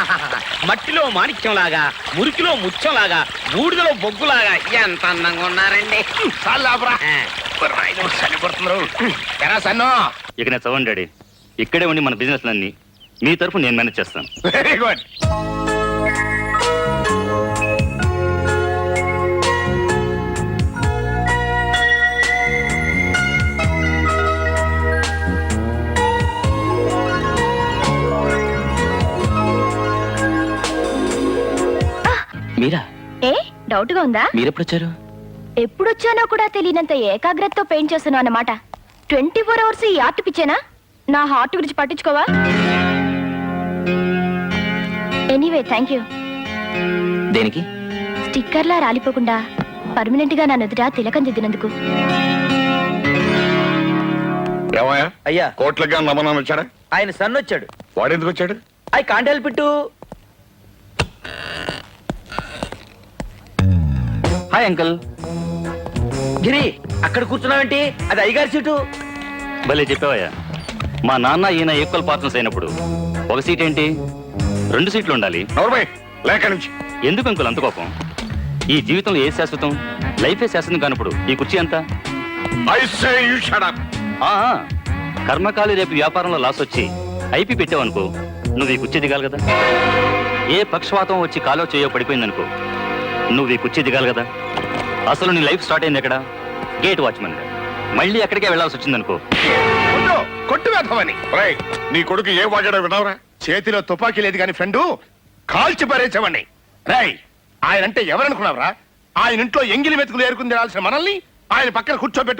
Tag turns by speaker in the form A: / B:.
A: మట్టిలో మాణిక్యంలాగా మురికిలో ముత్యంలాగా బూడిదలో బొగ్గులాగా. ఎంత అందంగా ఉన్నారండి.
B: సన్నో.
C: ఇక నేను చదవండి ఇక్కడే ఉండి మన బిజినెస్ అన్ని మీ తరఫు నేను మేనేజ్ చేస్తాను.
B: వెరీ గుడ్
D: మీరా?
E: ఏ డౌట్గా ఉందా?
D: మీరెప్పుడు వచ్చారు
E: ఎప్పుడొచ్చానో కూడా తెలియనంత ఏకాగ్రతతో పెయింట్ చేస్తున్నావు అన్నమాట. ట్వంటీ ఫోర్ అవర్స్ ఈ ఆర్ట్ పిచ్చేనా? నా హార్ట్ గురించి పట్టించుకోవా? Anyway thank you.
D: దేనికి?
E: స్టిక్కర్లా రాలిపోకుండా పర్మనెంట్గా నా నుదుట తిలకం దిద్దినందుకు.
B: ఏమయ్యా?
F: అయ్యా.
B: కోట్లకి నమ్మనం వచ్చాడా
F: ఆయన సన్ వచ్చాడు
B: వాడు ఎందుకు వచ్చాడు?
F: I can't help
D: hi uncle.
F: Giri అక్కడ కూర్చున్నావేంటి? అది అయ్యగారి సీటు.
C: భలే చెప్పావయ్యా. మా నాన్న ఈయన ఈక్వల్ పార్ట్నర్స్ అయినప్పుడు ఒక సీట్ ఏంటి? రెండు సీట్లు ఉండాలి.
B: లేక నుంచి.
C: ఎందుకు అంకుల్ అంత కోపం? ఈ జీవితంలో ఏ శాశ్వతం? లైఫే శాశ్వతం కానప్పుడు ఈ కుర్చీ ఎంత? కర్మకాలి రేపు వ్యాపారంలో లాస్ వచ్చి ఐపీ పెట్టావనుకో నువ్వు ఈ కుర్చీ దిగాలి కదా? ఏ పక్షవాతం వచ్చి కాలో చేయో పడిపోయిందనుకో నువ్వు ఈ కుర్చీ దిగాలి కదా? అసలు నీ లైఫ్ స్టార్ట్ అయింది ఎక్కడ? Gate watchman. మళ్ళీ ఎక్కడికే వెళ్ళాల్సి వచ్చిందనుకో.
B: కొట్టు కొట్టు వేద్దామని రేయ్ నీ కొడుకు ఏ వాడాడో వినవరా చేతిలో తుపాకీ లేదు కానీ ఫ్రెండు కాల్చి పారేసావని రేయ్ ఆయన అంటే ఎవరనుకున్నావురా? ఆయన ఇంట్లో ఎంగిలి మెతుకులు ఏరుకుని తినాల్సిన మనల్ని ఆయన పక్కన కూర్చోబెట్టు